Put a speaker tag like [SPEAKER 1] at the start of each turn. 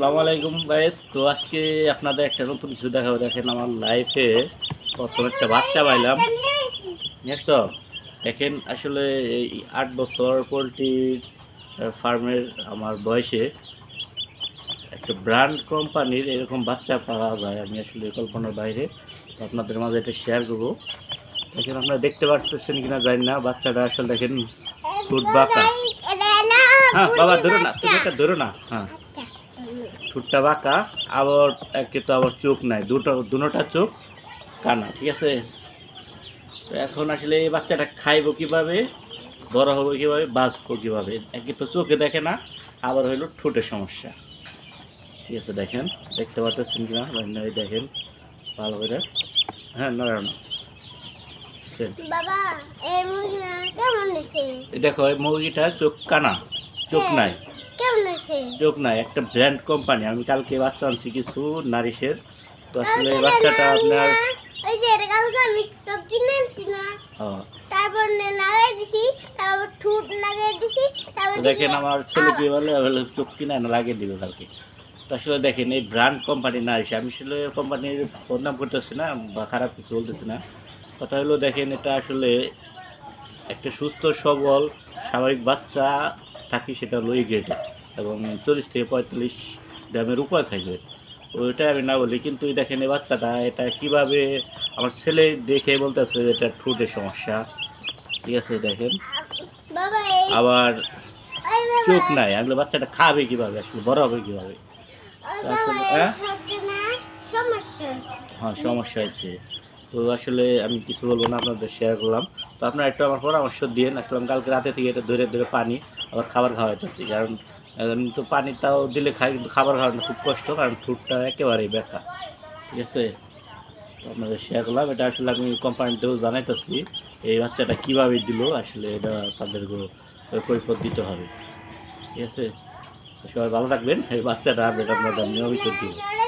[SPEAKER 1] আসসালামু আলাইকুম গাইস তো আজকে আপনাদের একটা নতুন কিছু দেখাবো। দেখেন আমার লাইফে প্রথম একটা বাচ্চা পাইলাম। দেখছ? দেখেন আসলে এই আট বছর পোলট্রি ফার্মের আমার বয়সে একটা ব্র্যান্ড কোম্পানির এরকম বাচ্চা পাওয়া যায়। আমি আসলে কল্পনার বাইরে তো আপনাদের মাঝে এটা শেয়ার করব। দেখেন আপনারা দেখতে পারতেছেন কিনা জানি না। বাচ্চাটা আসলে দেখেন ফুট বাঁকা। হ্যাঁ বাবা ধরো না তুমি একটা ধরো না। হ্যাঁ। ঠুটটা বাঁকা আবার একে তো আবার চোখ নাই দুটো দুটা চোখ কানা ঠিক আছে? তো এখন আসলে এই বাচ্চাটা খাইবো কীভাবে বড় হবে কীভাবে বাঁচবো কীভাবে একে তো চোখে দেখে না আবার হইল ঠোঁটের সমস্যা। ঠিক আছে দেখেন দেখতে পাচ্ছেন কিনা? না দেখেন ভালো করে। হ্যাঁ নারায়ণ দেখো মুরগিটা চোখ কানা চোখ নাই।
[SPEAKER 2] কেমন হয়েছে
[SPEAKER 1] চোখ নাই একটা ব্র্যান্ড কোম্পানি আমি কালকে বাচ্চা আনছি কিছু নারিশের। তো আসলে বাচ্চাটা আপনার
[SPEAKER 2] ওই যে কালকে আমি সব কিনে আনছি তারপর লাগাই দিছি তারপর ঠুট লাগাই দিছি তারপর
[SPEAKER 1] দেখেন আমার ছেলে কি বলে চোখ কিনা না লাগিয়ে কালকে। আসলে দেখেন এই ব্র্যান্ড কোম্পানি নারিশ। আমি আসলে কোম্পানির বদনাম করতেছি না বা খারাপ কিছু বলতেছি না। কথা হলো দেখেন এটা আসলে একটা সুস্থ সবল স্বাভাবিক বাচ্চা থাকি সেটা হলো এই গ্রেডে এবং চল্লিশ থেকে পঁয়তাল্লিশ গ্রামের উপরে থাকবে। ওইটা আমি না বলি কিন্তু এই দেখেন এই বাচ্চাটা এটা কীভাবে আমার ছেলে দেখে বলতেছে যে এটা ঠোঁটের সমস্যা। ঠিক আছে দেখেন। আবার চোখ নাই আসলে বাচ্চাটা খাবে কীভাবে আসলে বড় হবে কীভাবে?
[SPEAKER 2] এই
[SPEAKER 1] হ্যাঁ?
[SPEAKER 2] সমস্যা হয়েছে।
[SPEAKER 1] হ্যাঁ আছে তো আসলে আমি কিছু বলব না আপনাদের শেয়ার করলাম। তো আপনারা একটু আমার পরামর্শ দিন আসলে আমি কালকে রাতে থেকে এটা ধরে ধরে পানি আবার খাবার খাওয়াইতেছি। কারণ তো পানিটাও দিলে খাই কিন্তু খাবার খাওয়ানো খুব কষ্ট, কারণ ফুডটা একেবারেই ব্যথা ঠিক আছে? আপনাদের শেয়ার করলাম। এটা আসলে আমি কোম্পানিতেও জানাইতেছি, এই বাচ্চাটা কীভাবে দিল, আসলে এটা তাদের কৈফত দিতে হবে। ঠিক আছে? সবাই ভালো থাকবেন। এই বাচ্চাটা আপনাদের নিয়মিত দিব।
[SPEAKER 2] সরে